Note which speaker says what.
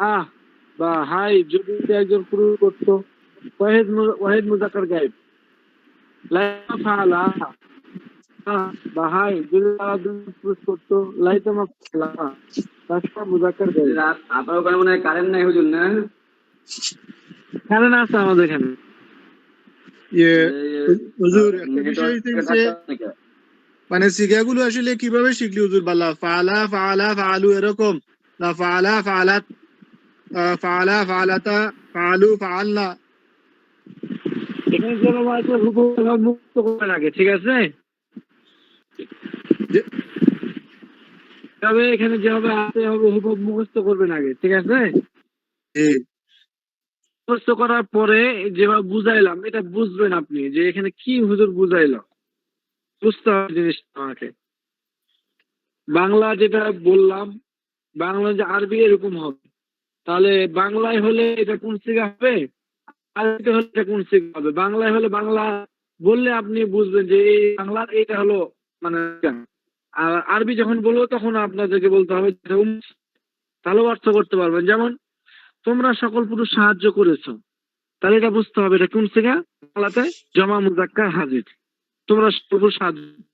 Speaker 1: আহ বা হাই যদি এটা একজন পুরুষ করতো ওয়াহিদ মু- ওয়াহিদ মুজাক্কার গায়েব লাইতা ফালা আহ বা হাই যদি তারা দুজন পুরুষ করতো লাইতা মা ফালা তাছাড়া মুজাক্কার গায়েব
Speaker 2: আপনার ওখানে মনে হয় কারেন্ট নাই হুজুর না
Speaker 1: এখানে না আছে আমাদের এখানে
Speaker 3: ইয়ে
Speaker 2: এই,
Speaker 3: হুজুর একটা
Speaker 2: নেটওয়ার্ক
Speaker 3: বিষয় হচ্ছে
Speaker 2: থেকে
Speaker 3: যে
Speaker 2: থাকতে নাকি?
Speaker 3: মানে সিগাগুলো আসলে কিভাবে শিখলি হুজুর বাল্লা ফালা ফালা ফালু এরকম না ফালা ফালাত আহ, ফালা ফালাতা ফালু
Speaker 1: এখানে যেন মুক্ত করবে আগে ঠিক আছে? তবে এখানে যেভাবে আসতে হবে হুকুম মুখস্থ করবেন আগে ঠিক আছে? মুখস্থ করার পরে যেভাবে বুঝাইলাম এটা বুঝবেন আপনি যে এখানে কি হুজুর বুঝাইল। বুঝতে হবে জিনিসটা আমাকে। বাংলা যেটা বললাম বাংলা যে আরবি এরকম হবে। তাহলে বাংলায় হলে এটা কোন সিগা হবে? আরবিতে হলে এটা কোন সিগা হবে? বাংলায় হলে বাংলা বললে আপনি বুঝবেন যে এই বাংলার এইটা হলো মানে আর আরবি যখন বলব তখন আপনাদেরকে বলতে হবে তাহলেও অর্থ করতে পারবেন। যেমন, তোমরা সকল পুরুষ সাহায্য করেছ। তাহলে এটা বুঝতে হবে এটা কোন সিগা? বাংলাতে জমা মুজাক্কার হাজির। তোমরা সকল পুরুষ সাহায্য